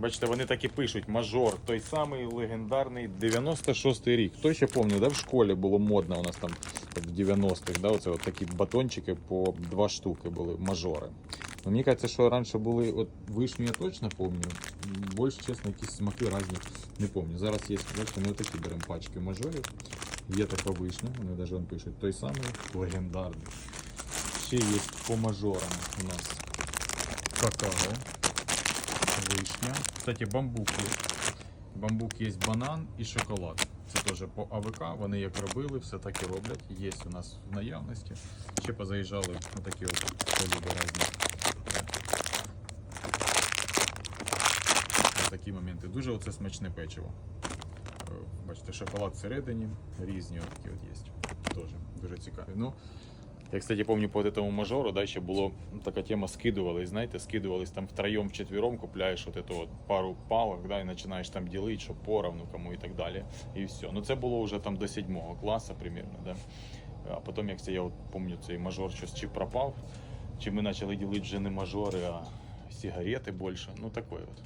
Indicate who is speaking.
Speaker 1: Бачите, вони так і пишуть мажор, той самий легендарний 96-й рік. Хто ще пам'ятає, да, в школі було модно у нас там в 90-х, да, оце от такі батончики по два штуки були, мажори. Ну, мені кажеться, що раніше були, от вишню я точно пам'ятаю, більш чесно, якісь смаки різні не пам'ятаю. Зараз є, бачите, ми отакі беремо пачки мажорів. Є така вишня, вони навіть вон пишуть, той самий легендарний. Ще є по мажорам у нас какао, вишня. Кстати, бамбук є. Бамбук є банан і шоколад. Це теж по АВК. Вони як робили, все так і роблять. Є у нас в наявності. Ще позаїжджали на такі от різні. Такі моменти. Дуже оце смачне печиво. Е, Бачите, шоколад всередині, різні такі от є. Теж дуже цікаві. Ну, я, кстати, помню по этому мажору, да, ще було ну, така тема скидувались, знаєте, скидувались там втроєм, вчетвером, купляєш от эту от пару палок, да, і починаєш там ділити, що поровну кому і так далі. І все. Ну це було вже там до сьомого класу примерно, да. А потім, як це я от пам'ятаю, цей мажор щось чи пропав, чи ми почали ділити вже не мажори, а сигарети більше. Ну такое от.